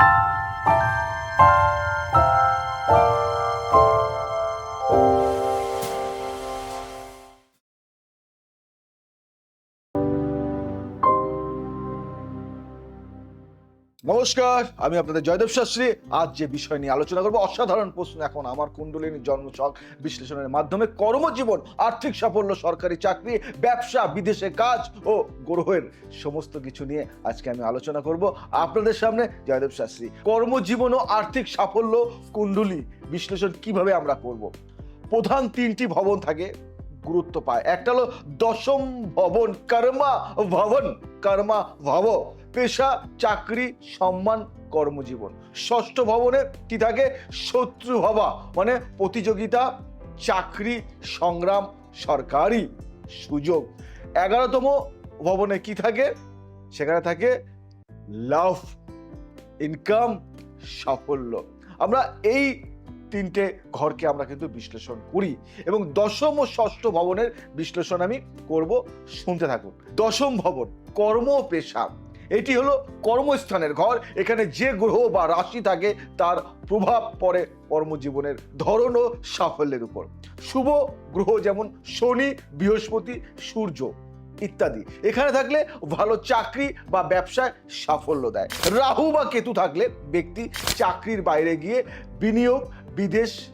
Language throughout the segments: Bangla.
you. নমস্কার, আমি আপনাদের জয়দেব শাস্ত্রী। আজ যে বিষয় নিয়ে আলোচনা করব, অসাধারণ প্রশ্ন এখন আমার কুণ্ডলিনী জন্মছক বিশ্লেষণের মাধ্যমে কর্মজীবন, আর্থিক সাফল্য, সরকারি চাকরি, ব্যবসা, বিদেশে কাজ ও গ্রহের সমস্ত কিছু নিয়ে আজকে আমি আলোচনা করব আপনাদের সামনে জয়দেব শাস্ত্রী। কর্মজীবন ও আর্থিক সাফল্য কুণ্ডলী বিশ্লেষণ কীভাবে আমরা করব? প্রধান তিনটি ভবন থাকে, গুরুত্ব পায়। একটা হলো দশম ভবন, কর্মা ভবন, কর্মা ভব। পেশা, চাকরি, সম্মান, কর্মজীবন। ষষ্ঠ ভবনে কি থাকে? শত্রু হবা মানে প্রতিযোগিতা, চাকরি, সংগ্রাম, সরকারি সুযোগ। এগারোতম ভবনে কি থাকে? সেখানে থাকে লাভ, ইনকাম, সাফল্য। আমরা এই তিনটে ঘরকে আমরা কিন্তু বিশ্লেষণ করি এবং দশম ও ষষ্ঠ ভবনের বিশ্লেষণ আমি করব। শুনতে থাকুন। দশম ভবন, কর্ম পেশা। এটি হলো কর্মস্থানের ঘর। এখানে যে গ্রহ বা রাশি থাকে, তার প্রভাব পড়ে কর্মজীবনের ধরন ও সাফল্যের উপর। শুভ গ্রহ যেমন শনি, বৃহস্পতি, সূর্য ইত্যাদি। এখানে থাকলে ভালো চাকরি বা ব্যবসায় সাফল্য দেয়। রাহু বা কেতু থাকলে ব্যক্তি চাকরির বাইরে গিয়ে বিনিয়োগ, বিদেশ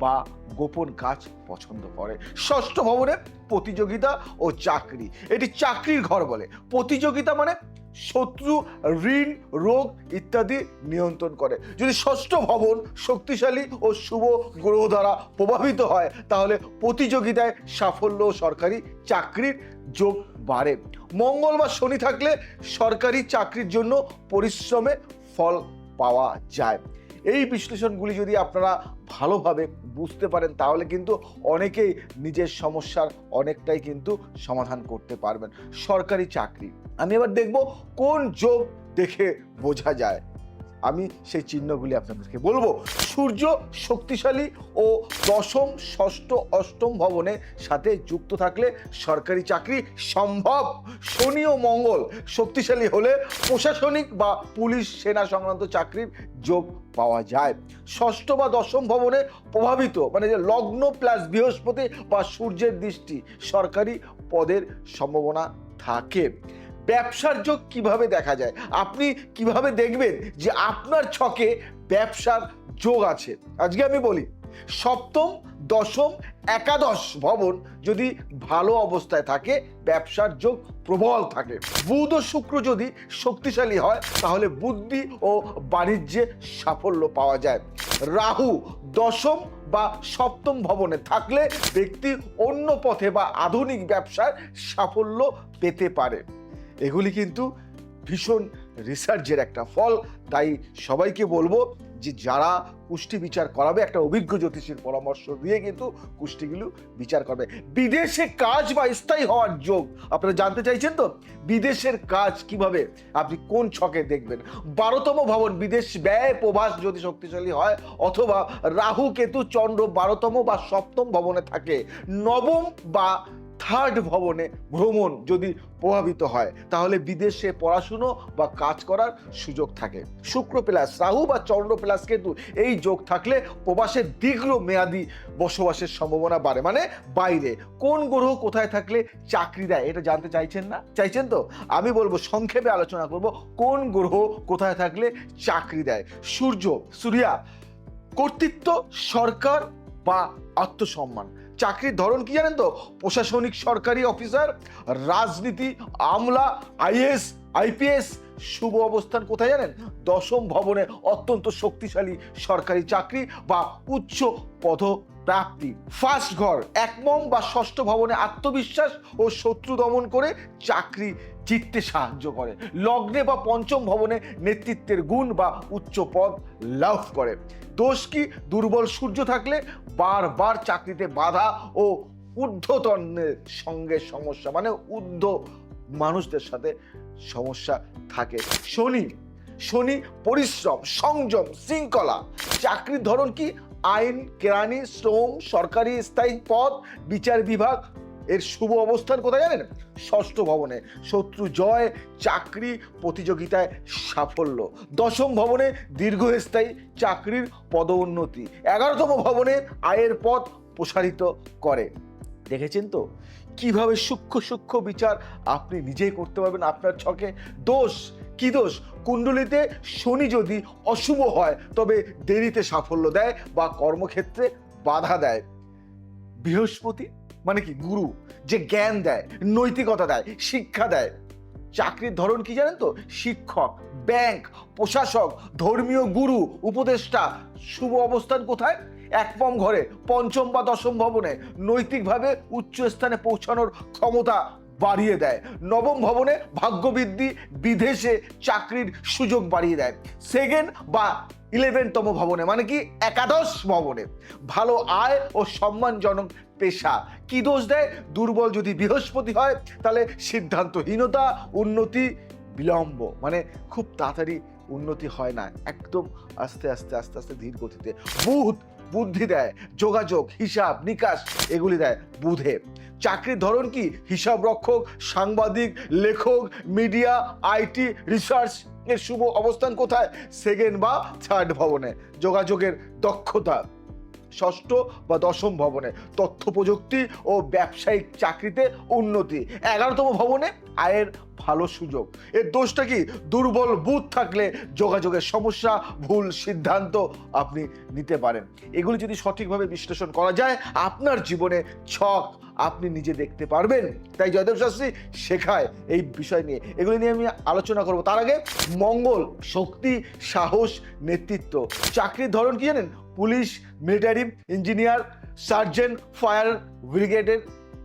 বা গোপন কাজ পছন্দ করে। ষষ্ঠ ভবনে প্রতিযোগিতা ও চাকরি। এটি চাকরির ঘর বলে। প্রতিযোগিতা মানে শত্রু, ঋণ, রোগ ইত্যাদি নিয়ন্ত্রণ করে। যদি ষষ্ঠ ভবন শক্তিশালী ও শুভ গ্রহ দ্বারা প্রভাবিত হয়, তাহলে প্রতিযোগিতায় সাফল্য সরকারি চাকরির যোগ বাড়ে। মঙ্গল বা শনি থাকলে সরকারি চাকরির জন্য পরিশ্রমে ফল পাওয়া যায়। এই বিশ্লেষণগুলি যদি আপনারা ভালোভাবে বুঝতে পারেন, তাহলে কিন্তু অনেকেই নিজের সমস্যার অনেকটাই কিন্তু সমাধান করতে পারবেন। সরকারি চাকরি আমি এবার দেখব কোন যোগ দেখে বোঝা যায়। আমি সেই চিহ্নগুলি আপনাদেরকে বলব। সূর্য শক্তিশালী ও দশম, ষষ্ঠ, অষ্টম ভবনের সাথে যুক্ত থাকলে সরকারি চাকরি সম্ভব। শনি ও মঙ্গল শক্তিশালী হলে প্রশাসনিক বা পুলিশ, সেনা সংক্রান্ত চাকরির যোগ পাওয়া যায়। ষষ্ঠ বা দশম ভবনে প্রভাবিত মানে যে লগ্ন প্লাস বৃহস্পতি বা সূর্যের দৃষ্টি সরকারি পদের সম্ভাবনা থাকে। ব্যবসার যোগ কীভাবে দেখা যায়? আপনি কীভাবে দেখবেন যে আপনার ছকে ব্যবসার যোগ আছে? আজকে আমি বলি, সপ্তম, দশম, একাদশ ভবন যদি ভালো অবস্থায় থাকে, ব্যবসার যোগ প্রবল থাকে। বুধ ও শুক্র যদি শক্তিশালী হয়, তাহলে বুদ্ধি ও বাণিজ্যে সাফল্য পাওয়া যায়। রাহু দশম বা সপ্তম ভবনে থাকলে ব্যক্তি অন্য পথে বা আধুনিক ব্যবসায় সাফল্য পেতে পারে। এগুলি কিন্তু ভীষণ রিসার্চের একটা ফল। তাই সবাইকে বলব যে যারা কুষ্টি বিচার করাবে, একটা অভিজ্ঞ জ্যোতিষীর পরামর্শ দিয়ে কিন্তু কুষ্টিগুলো বিচার করবে। বিদেশে কাজ বা স্থায়ী হওয়ার যোগ, আপনারা জানতে চাইছেন তো? বিদেশের কাজ কীভাবে? আপনি কোন ছকে দেখবেন? বারোতম ভবন, বিদেশ ব্যয় প্রভাস যদি শক্তিশালী হয়, অথবা রাহু, কেতু, চন্দ্র বারোতম বা সপ্তম ভবনে থাকে, নবম বা থার্ড ভবনে ভ্রমণ যদি প্রভাবিত হয়, তাহলে বিদেশে পড়াশুনো বা কাজ করার সুযোগ থাকে। শুক্র প্লাস রাহু বা চন্দ্র প্লাস কেতু এই যোগ থাকলে প্রবাসের দীর্ঘ মেয়াদি বসবাসের সম্ভাবনা বাড়ে। মানে বাইরে, কোন গ্রহ কোথায় থাকলে চাকরি দেয়, এটা জানতে চাইছেন না? চাইছেন তো? আমি বলব সংক্ষেপে আলোচনা করব, কোন গ্রহ কোথায় থাকলে চাকরি দেয়? সূর্য, সূর্যা, কর্তৃত্ব, সরকার বা আত্মসম্মান। চাকরির ধরন কি জানেন তো? প্রশাসনিক সরকারি অফিসার, রাজনীতি, আমলা আইএস আইপিএস, শুভ অবস্থান কোথায় জানেন? দশম ভবনে অত্যন্ত শক্তিশালী সরকারি চাকরি বা উচ্চ পদ প্রাপ্তি ফার্স্ট ঘর একমম বা ষষ্ঠ ভবনে আত্মবিশ্বাস ও শত্রু দমন করে চাকরি জিততে সাহায্য করে। লগ্নে বা পঞ্চম ভবনে নেতৃত্বের গুণ বা উচ্চ পদ লাভ করে। দোষ কি? দুর্বল সূর্য থাকলে বারবার চাকরিতে বাধা ও ঊর্ধ্বতনের সঙ্গে সমস্যা মানে ঊর্ধ্ব মানুষদের সাথে সমস্যা থাকে। শনি শনি পরিশ্রম, সংযম, শৃঙ্খলা। চাকরির ধরন কি? আইন, কেরানি, শ্রম, সরকারি স্থায়ী পদ, বিচার বিভাগ এর শুভ অবস্থান কোথায় জানেন? ষষ্ঠ ভবনে। শত্রু জয়, চাকরি, প্রতিযোগিতায় সাফল্য। দশম ভবনে দীর্ঘস্থায়ী চাকরির পদোন্নতি। এগারোতম ভবনে আয়ের পথ প্রসারিত করে। দেখেছেন তো? কীভাবে সূক্ষ্ম সূক্ষ্ম বিচার আপনি নিজেই করতে পারবেন আপনার ছকে? দোষ? কি দোষ? কুণ্ডলিতে শনি যদি অশুভ হয়, তবে দেরিতে সাফল্য দেয় বা কর্মক্ষেত্রে বাধা দেয়। বৃহস্পতি মানে কি, গুরু যে জ্ঞান দেয়, নৈতিকতা দেয়, শিক্ষা দেয়। চাকরির ধরন কি জানেন তো? শিক্ষক, ব্যাংক, প্রশাসক, ধর্মীয় গুরু, উপদেষ্টা, শুভ অবস্থান কোথায়? এক পম ঘরে, পঞ্চম বা দশম ভবনে নৈতিকভাবে উচ্চ স্থানে পৌঁছানোর ক্ষমতা বাড়িয়ে দেয়। নবম ভবনে ভাগ্যবৃদ্ধি বিদেশে চাকরির সুযোগ বাড়িয়ে দেয়। সেকেন্ড বা ইলেভেনতম ভবনে মানে কি একাদশ ভবনে। ভালো আয় ও সম্মানজনক পেশা। কি দোষ দেয়? দুর্বল যদি বৃহস্পতি হয়, তাহলে সিদ্ধান্তহীনতা, উন্নতি বিলম্ব। মানে খুব তাড়াতাড়ি উন্নতি হয় না। একদম আস্তে আস্তে আস্তে আস্তে ধীর গতিতে। বুধ বুদ্ধি দেয়, যোগাযোগ, হিসাব, নিকাশ, এগুলি দেয় বুধে। চাকরির ধরন কি? হিসাব রক্ষক, সাংবাদিক, লেখক, মিডিয়া, আইটি, রিসার্চ, এর শুভ অবস্থান কোথায়? সেকেন্ড বা থার্ড ভবনে। যোগাযোগের দক্ষতা। ষষ্ঠ বা দশম ভবনে তথ্য প্রযুক্তি ও ব্যবসায়িক চাকরিতে উন্নতি, এগারোতম ভবনে আয়ের ভালো সুযোগ। এর দোষটা কি? দুর্বল বুথ থাকলে যোগাযোগের সমস্যা, ভুল সিদ্ধান্ত আপনি নিতে পারেন। এগুলি যদি সঠিকভাবে বিশ্লেষণ করা যায়, আপনার জীবনে ছক আপনি নিজে দেখতে পারবেন। তাই জয়দেব শাস্ত্রী শেখায় এই বিষয় নিয়ে। এগুলি নিয়ে আমি আলোচনা করব। তার আগে মঙ্গল, শক্তি, সাহস, নেতৃত্ব। চাকরির ধরন কি জানেন? Police, military engineer surgeon fire ব্রিগেডের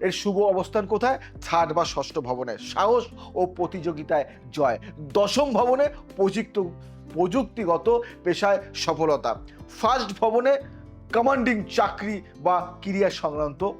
এর শুভ অবস্থান কোথায়? থার্ড বা ষষ্ঠ ভবনে। সাহস ও প্রতিযোগিতায় জয়। দশম ভবনে প্রযুক্ত, প্রযুক্তিগত পেশায় সফলতা। ফার্স্ট ভবনে কমান্ডিং চাকরি বা ক্রিয়া সংক্রান্ত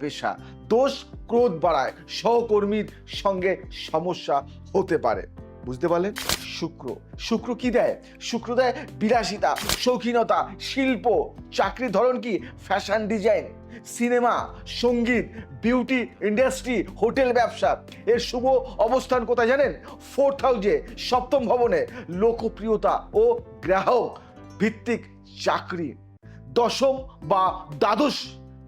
পেশা। দোষ, ক্রোধ বাড়ায়। সহকর্মীর সঙ্গে সমস্যা হতে পারে। বুঝতে পারলেন? শুক্র। শুক্র কি দেয়? শুক্র দেয় বিলাসিতা, শৌখিনতা, শিল্প। চাকরির ধরন কি? ফ্যাশন ডিজাইন, সিনেমা, সংগীত, বিউটি ইন্ডাস্ট্রি, হোটেল ব্যবসা। এর শুভ অবস্থান কোথায় জানেন? ফোর্থ হাউজে, সপ্তম ভবনে। লোকপ্রিয়তা ও গ্রাহক ভিত্তিক চাকরি। দশম বা দ্বাদশ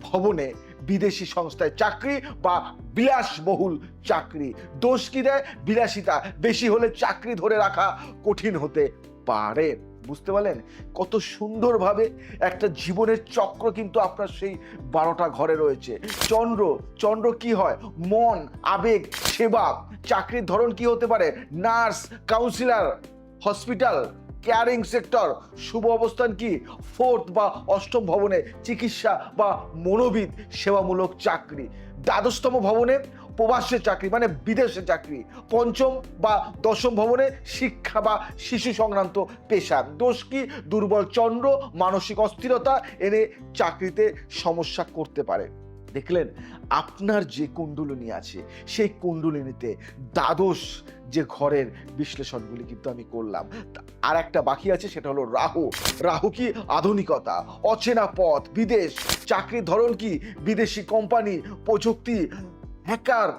ভবনে। বিদেশি সংস্থায় চাকরি বা বিলাসবহুল চাকরি। দোষ কি দেয়? বিলাসিতা। বেশি হলে চাকরি ধরে রাখা কঠিন হতে পারে। বুঝতে পারলেন? কত সুন্দরভাবে একটা জীবনের চক্র কিন্তু আপনার সেই বারোটা ঘরে রয়েছে। চন্দ্র চন্দ্র কি হয়? মন, আবেগ, সেবা। চাকরির ধরন কি হতে পারে? Nurse, counsellor, hospital. Caring sector শুভ অবস্থান কি? ফোর্থ বা অষ্টম ভবনে চিকিৎসা বা মনোবিদ সেবামূলক চাকরি। দ্বাদশতম ভবনে প্রবাসের চাকরি মানে বিদেশে চাকরি। পঞ্চম বা দশম ভবনে শিক্ষা বা শিশু সংক্রান্ত পেশা। দোষ কি? দুর্বল চন্দ্র, মানসিক অস্থিরতা, এনে চাকরিতে সমস্যা করতে পারে। দেখলেন আপনার যে কুণ্ডলিনী আছে, সেই কুণ্ডলিনীতে দ্বাদশ যে ঘরের বিশ্লেষণগুলি কিন্তু আমি করলাম। আর একটা বাকি আছে, সেটা হলো রাহু। রাহু কি আধুনিকতা, অচেনা পথ, বিদেশ, চাকরির ধরন কি, বিদেশি কোম্পানি, প্রযুক্তি, হ্যাকার,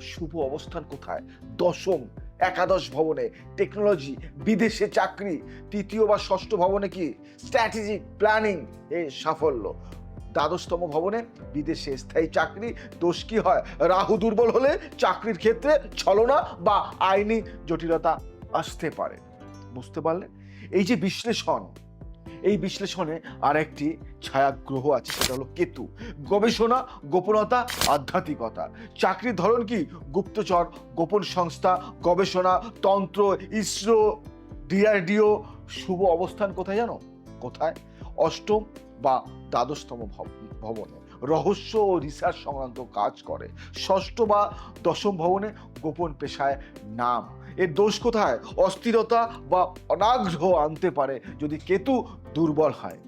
শুভ অবস্থান কোথায়? দশম, একাদশ ভবনে টেকনোলজি বিদেশে চাকরি, তৃতীয় বা ষষ্ঠ ভবনে কি? স্ট্র্যাটেজিক প্ল্যানিং এ সাফল্য। দ্বাদশতম ভবনে বিদেশে স্থায়ী চাকরি, দোষ কি হয়? রাহু দুর্বল হলে চাকরির ক্ষেত্রে ছলনা বা আইনি জটিলতা আসতে পারে। বুঝতে পারলেন এই যে বিশ্লেষণ, এই বিশ্লেষণে আর একটি ছায়া গ্রহ আছে, সেটা হলো কেতু। গবেষণা, গোপনতা, আধ্যাত্মিকতা। চাকরির ধরন কি? গুপ্তচর, গোপন সংস্থা, গবেষণা, তন্ত্র, ইসরো, ডিআরডিও। শুভ অবস্থান কোথায় জানো? কোথায়? অষ্টম বা দ্বাদশতম ভব- ভবনে। রহস্য ও রিসার্চ সংক্রান্ত কাজ করে। ষষ্ঠ বা দশম ভবনে গোপন পেশায় নাম। এর দোষ কোথায়? অস্থিরতা বা অনাগ্রহ আনতে পারে যদি কেতু দুর্বল হয়।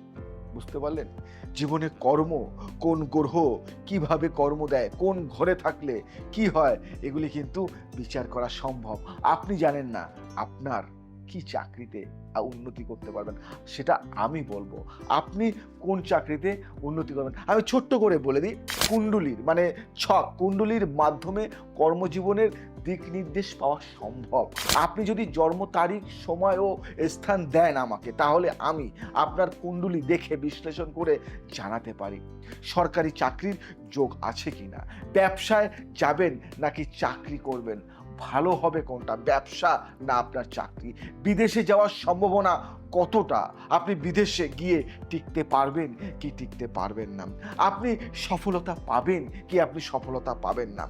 বুঝতে পারলেন? জীবনে কর্ম, কোন গ্রহ কীভাবে কর্ম দেয়, কোন ঘরে থাকলে কি হয়, এগুলি কিন্তু বিচার করা সম্ভব। আপনি জানেন না, আপনার কি চাকরিতে উন্নতি করতে পারবেন? সেটা আমি বলব। আপনি কোন চাকরিতে উন্নতি করবেন? আমি ছোট্ট করে বলে দিই, কুণ্ডুলির মানে ছক, কুণ্ডুলির মাধ্যমে কর্মজীবনের দিক নির্দেশ পাওয়া সম্ভব। আপনি যদি জন্ম তারিখ, সময় ও স্থান দেন আমাকে, তাহলে আমি আপনার কুণ্ডুলি দেখে বিশ্লেষণ করে জানাতে পারি, সরকারি চাকরির যোগ আছে কিনা। ব্যবসায় যাবেন নাকি চাকরি করবেন? ভালো হবে কোনটা? ব্যবসা না আপনার চাকরি? বিদেশে যাওয়ার সম্ভাবনা কতটা আপনি বিদেশে গিয়ে টিকতে পারবেন, কি টিকতে পারবেন না? আপনি সফলতা পাবেন কি আপনি সফলতা পাবেন না?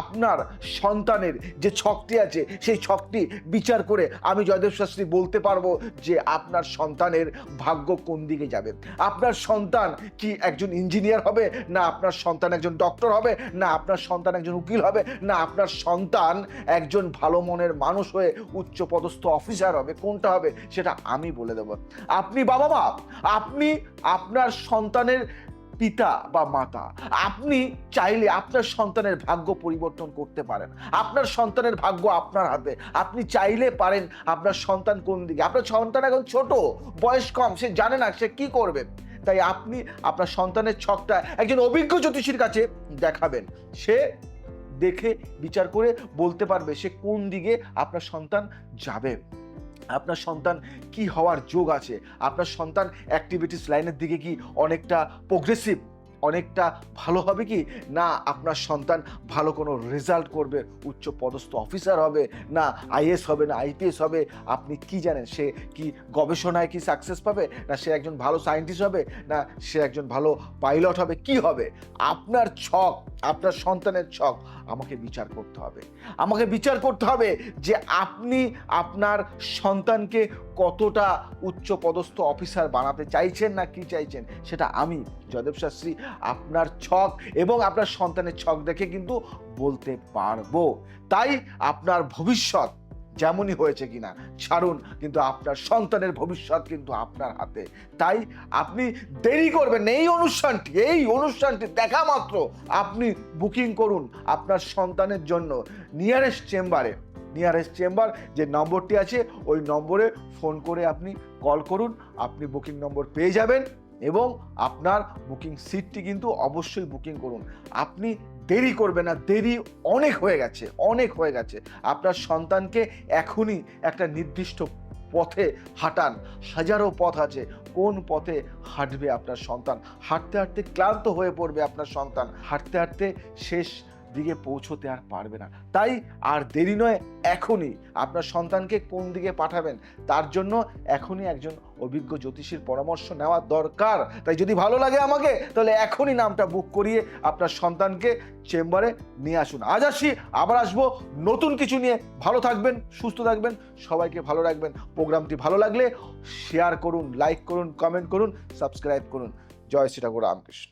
আপনার সন্তানের যে ছকটি আছে, সেই ছকটি বিচার করে আমি জয়দেব শাস্ত্রী বলতে পারব যে আপনার সন্তানের ভাগ্য কোন দিকে যাবে? আপনার সন্তান কি একজন ইঞ্জিনিয়ার হবে? না, আপনার সন্তান একজন ডক্টর হবে? না, আপনার সন্তান একজন উকিল হবে? না, আপনার সন্তান একজন ভালো মনের মানুষ হয়ে উচ্চপদস্থ অফিসার হবে? কোনটা হবে? সেটা আমি বলে দেব। আপনি বাবা মা, আপনি আপনার সন্তানের পিতা বা মাতা, আপনি চাইলে আপনার সন্তানের ভাগ্য পরিবর্তন করতে পারেন। আপনার সন্তানের ভাগ্য আপনার হাতে। আপনি চাইলে পারেন আপনার সন্তান কোন দিকে। আপনার সন্তান এখন ছোট, বয়স কম, সে জানে না সে কি করবে। তাই আপনি আপনার সন্তানের ছকটা একজন অভিজ্ঞ জ্যোতিষীর কাছে দেখাবেন। সে দেখে, বিচার করে বলতে পারবে সে কোন দিকে আপনার সন্তান যাবে। আপনার সন্তান কি হওয়ার যোগ আছে? আপনার সন্তান অ্যাক্টিভিটিস লাইনের দিকে কি অনেকটা প্রোগ্রেসিভ অনেকটা ভালো হবে কি? না, আপনার সন্তান ভালো কোনো রেজাল্ট করবে, উচ্চ পদস্থ অফিসার হবে, না আইএস হবে, না আইপিএস হবে। আপনি কি জানেন, সে কি গবেষণায় কি সাকসেস পাবে? না, সে একজন ভালো সায়েন্টিস্ট হবে? না, সে একজন ভালো পাইলট হবে? কি হবে? আপনার ছক, আপনার সন্তানের ছক, আমাকে বিচার করতে হবে। আমাকে বিচার করতে হবে যে আপনি আপনার সন্তানকে কতটা উচ্চ পদস্থ অফিসার বানাতে চাইছেন না কি চাইছেন, সেটা আমি, জয়দেব শাস্ত্রী, আপনার ছক এবং আপনার সন্তানের ছক দেখে কিন্তু বলতে পারব। তাই আপনার ভবিষ্যৎ যেমনই হয়েছে কিনা, ছাড়ুন, কিন্তু আপনার সন্তানের ভবিষ্যৎ কিন্তু আপনার হাতে। তাই আপনি দেরি করবেন এই অনুষ্ঠানটি এই অনুষ্ঠানটি দেখা মাত্র। আপনি বুকিং করুন আপনার সন্তানের জন্য নিয়ারেস্ট চেম্বারে নিয়ারেস্ট চেম্বার যে নম্বরটি আছে, ওই নম্বরে ফোন করে আপনি কল করুন, আপনি বুকিং নম্বর পেয়ে যাবেন এবং আপনার বুকিং সিটটি কিন্তু অবশ্যই বুকিং করুন। আপনি দেরি করবে না, দেরি অনেক হয়ে গেছে, অনেক হয়ে গেছে। আপনার সন্তানকে এখনই একটা নির্দিষ্ট পথে হাঁটান, হাজারো পথ আছে, কোন পথে হাঁটবে আপনার সন্তান? হাঁটতে হাঁটতে ক্লান্ত হয়ে পড়বে আপনার সন্তান। হাঁটতে হাঁটতে শেষ দিকে পৌঁছতে আর পারবে না। তাই আর দেরি নয়, এখনই আপনার সন্তানকে কোন দিকে পাঠাবেন? তার জন্য এখনই একজন অভিজ্ঞ জ্যোতিষীর পরামর্শ নেওয়া দরকার। তাই যদি ভালো লাগে আমাকে, তাহলে এখনই নামটা বুক করিয়ে আপনার সন্তানকে চেম্বারে নিয়ে আসুন। আজ আসি আবার আসব নতুন কিছু নিয়ে। ভালো থাকবেন, সুস্থ থাকবেন, সবাইকে ভালো রাখবেন। প্রোগ্রামটি ভালো লাগলে শেয়ার করুন লাইক করুন কমেন্ট করুন সাবস্ক্রাইব করুন। জয় শ্রী ঠাকুর রামকৃষ্ণ।